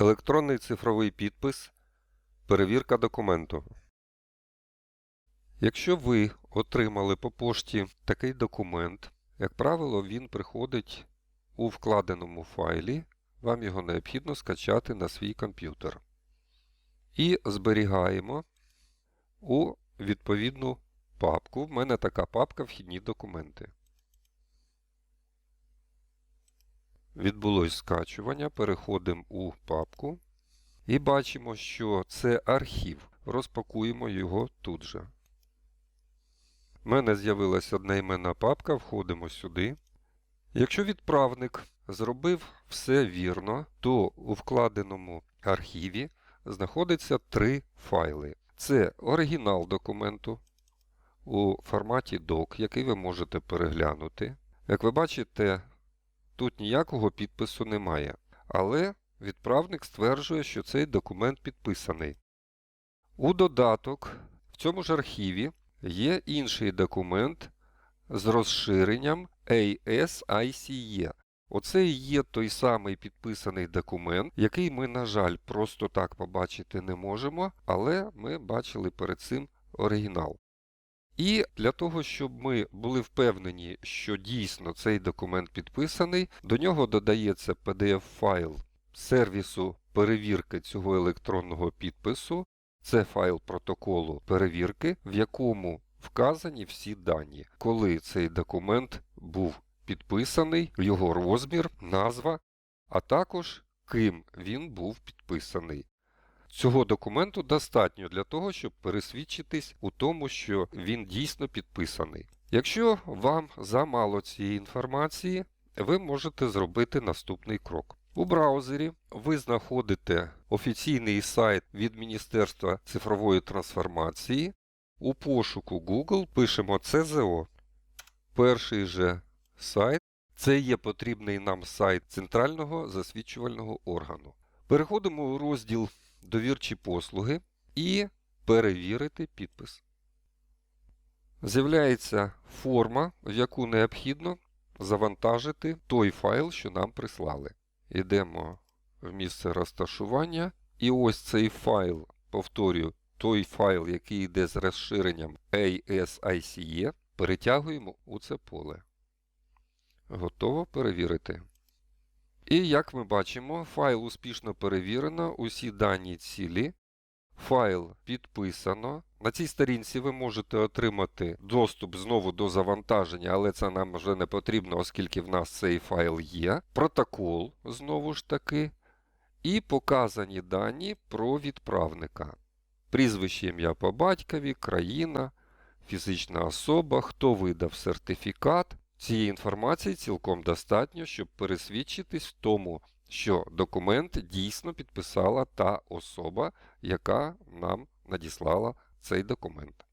Електронний цифровий підпис. Перевірка документу. Якщо ви отримали по пошті такий документ, як правило, він приходить у вкладеному файлі, вам його необхідно скачати на свій комп'ютер. І зберігаємо у відповідну папку. В мене така папка Вхідні документи. Відбулось скачування. Переходимо у папку. І бачимо, що це архів. Розпакуємо його тут же. У мене з'явилася одноіменна папка, входимо сюди. Якщо відправник зробив все вірно, то у вкладеному архіві знаходиться три файли. Це оригінал документу у форматі DOC, який ви можете переглянути. Як ви бачите, тут ніякого підпису немає. Але відправник стверджує, що цей документ підписаний. У додаток в цьому ж архіві є інший документ з розширенням ASICE. Оце і є той самий підписаний документ, який ми, на жаль, просто так побачити не можемо, але ми бачили перед цим оригінал. І для того, щоб ми були впевнені, що дійсно цей документ підписаний, до нього додається PDF-файл сервісу перевірки цього електронного підпису. Це файл протоколу перевірки, в якому вказані всі дані, коли цей документ був підписаний, його розмір, назва, а також ким він був підписаний. Цього документу достатньо для того, щоб пересвідчитись у тому, що він дійсно підписаний. Якщо вам замало цієї інформації, ви можете зробити наступний крок. У браузері ви знаходите офіційний сайт від Міністерства цифрової трансформації. У пошуку Google пишемо CZO. Перший же сайт це є потрібний нам сайт Центрального засвідчувального органу. Переходимо у розділ Довірчі послуги і перевірити підпис. З'являється форма, в яку необхідно завантажити той файл, що нам прислали. Йдемо в місце розташування. І ось цей файл, повторюю, той файл, який йде з розширенням ASICE, перетягуємо у це поле. Готово перевірити. І як ми бачимо, файл успішно перевірено, усі дані цілі. Файл підписано. На цій сторінці ви можете отримати доступ знову до завантаження, але це нам вже не потрібно, оскільки в нас цей файл є. Протокол, знову ж таки. І показані дані про відправника. Прізвище ім'я по батькові, країна, фізична особа, хто видав сертифікат. Цієї інформації цілком достатньо, щоб пересвідчитись в тому, що документ дійсно підписала та особа, яка нам надіслала цей документ.